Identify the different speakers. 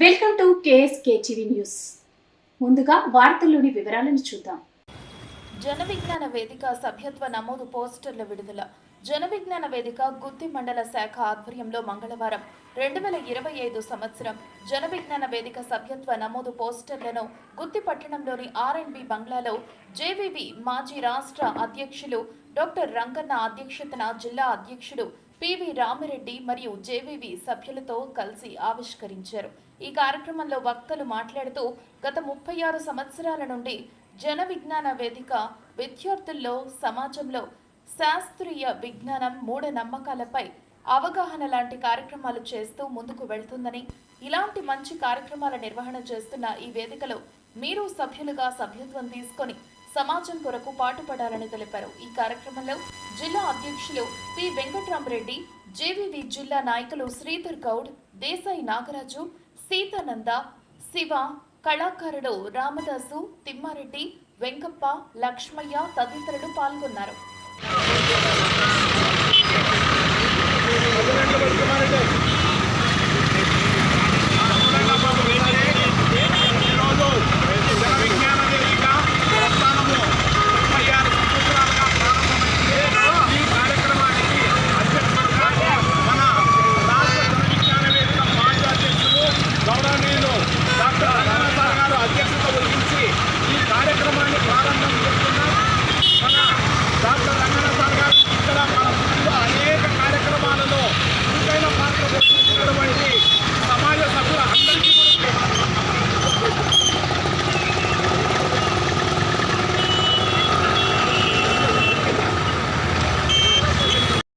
Speaker 1: Welcome to KSK TV news. ముందుగా వార్తల్లోని వివరాలను చూద్దాం.
Speaker 2: జన విజ్ఞాన వేదిక సభ్యత్వ నమోదు పోస్టర్ల విడుదల. జన విజ్ఞాన వేదిక గుత్తి మండల శాఖ ఆధ్వర్యంలో మంగళవారం రెండు వేల ఇరవై ఐదు సంవత్సరం జన విజ్ఞాన వేదిక సభ్యత్వ నమోదు పోస్టర్లను గుత్తి పట్టణంలోని ఆర్ఎండ్బి బంగ్లాలో జేవీవి మాజీ రాష్ట్ర అధ్యక్షులు డాక్టర్ రంగన్న అధ్యక్షతన జిల్లా అధ్యక్షుడు పివి రామిరెడ్డి మరియు జేవీవి సభ్యులతో కలిసి ఆవిష్కరించారు. ఈ కార్యక్రమంలో వక్తలు మాట్లాడుతూ గత ముప్పై ఆరు సంవత్సరాల నుండి జన విజ్ఞాన వేదిక విద్యార్థుల్లో సమాజంలో శాస్త్రీయ విజ్ఞానం మూఢ నమ్మకాలపై అవగాహన లాంటి కార్యక్రమాలు చేస్తూ ముందుకు వెళ్తుందని ఇలాంటి మంచి కార్యక్రమాల నిర్వహణ చేస్తున్న ఈ వేదికలో మీరు సభ్యులుగా సభ్యత్వం తీసుకొని సమాజం కొరకు పాటుపడాలని తెలిపారు. ఈ కార్యక్రమంలో జిల్లా అధ్యక్షులు పి. వెంకట్రామరెడ్డి జేవీవి జిల్లా నాయకులు శ్రీధర్ గౌడ్ దేశాయి నాగరాజు సీతానంద శివ కళాకారుడు రామదాసు తిమ్మారెడ్డి వెంకప్ప లక్ష్మయ్య తదితరులు పాల్గొన్నారు.